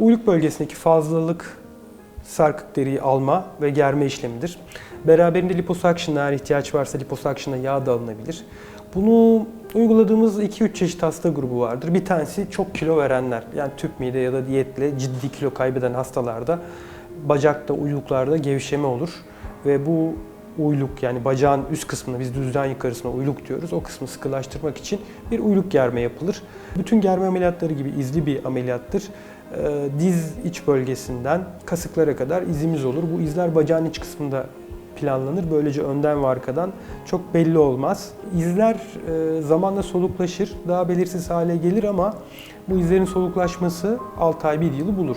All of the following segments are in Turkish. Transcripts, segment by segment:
uyluk bölgesindeki fazlalık sarkık deriyi alma ve germe işlemidir. Beraberinde liposakşına eğer ihtiyaç varsa liposakşına yağ da alınabilir. Bunu uyguladığımız 2-3 çeşit hasta grubu vardır. Bir tanesi çok kilo verenler. Yani tüp mide ya da diyetle ciddi kilo kaybeden hastalarda bacakta, uyluklarda gevşeme olur. Ve bu uyluk yani bacağın üst kısmına biz düzden yukarısına uyluk diyoruz. O kısmı sıkılaştırmak için bir uyluk germe yapılır. Bütün germe ameliyatları gibi izli bir ameliyattır. Ee, Diz iç bölgesinden kasıklara kadar izimiz olur. Bu izler bacağın iç kısmında planlanır. Böylece önden ve arkadan çok belli olmaz. İzler e, zamanla soluklaşır, daha belirsiz hale gelir ama bu izlerin soluklaşması 6 ay 1 yılı bulur.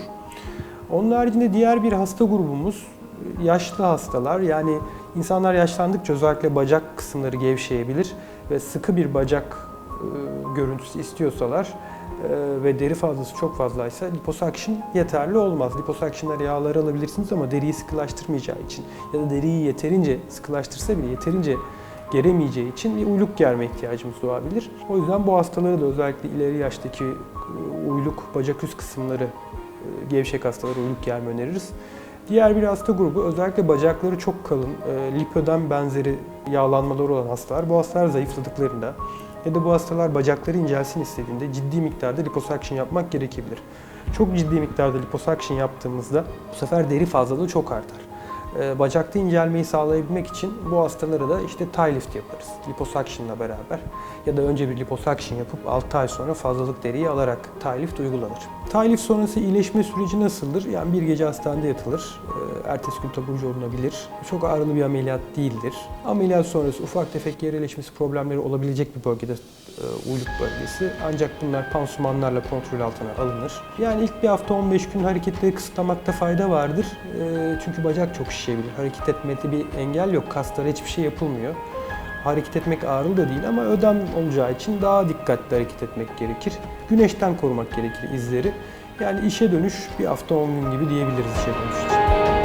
Onun haricinde diğer bir hasta grubumuz yaşlı hastalar. Yani insanlar yaşlandıkça özellikle bacak kısımları gevşeyebilir ve sıkı bir bacak e, görüntüsü istiyorsalar e, ve deri fazlası çok fazlaysa liposuction yeterli olmaz. Liposuction'lar yağları alabilirsiniz ama deriyi sıkılaştırmayacağı için ya da deriyi yeterince sıkılaştırsa bile yeterince geremeyeceği için bir uyluk germe ihtiyacımız doğabilir. O yüzden bu hastalara da özellikle ileri yaştaki e, uyluk bacak üst kısımları gevşek hastalara uyluk germe öneririz. Diğer bir hasta grubu özellikle bacakları çok kalın, e, lipödem benzeri yağlanmaları olan hastalar. Bu hastalar zayıfladıklarında ya da bu hastalar bacakları incelsin istediğinde ciddi miktarda liposuction yapmak gerekebilir. Çok ciddi miktarda liposuction yaptığımızda bu sefer deri fazlalığı çok artar. E, Bacakta incelmeyi sağlayabilmek için bu hastalara da işte tie lift yaparız. Liposuction'la beraber ya da önce bir liposuction yapıp 6 ay sonra fazlalık deriyi alarak tie lift uygulanır. Tie lift sonrası iyileşme süreci nasıldır? Yani bir gece hastanede yatılır, e, ertesi gün taburcu olunabilir. Çok ağrılı bir ameliyat değildir. Ameliyat sonrası ufak tefek yer iyileşmesi problemleri olabilecek bir bölgede e, uyluk bölgesi. Ancak bunlar pansumanlarla kontrol altına alınır. Yani ilk bir hafta 15 gün hareketleri kısıtlamakta fayda vardır. Çünkü bacak çok şişebilir. Hareket etmede bir engel yok. Kaslara hiçbir şey yapılmıyor. Hareket etmek ağrılı da değil ama ödem olacağı için daha dikkatli hareket etmek gerekir. Güneşten korumak gerekir izleri. Yani işe dönüş bir hafta 10 gün gibi diyebiliriz işe dönüş için.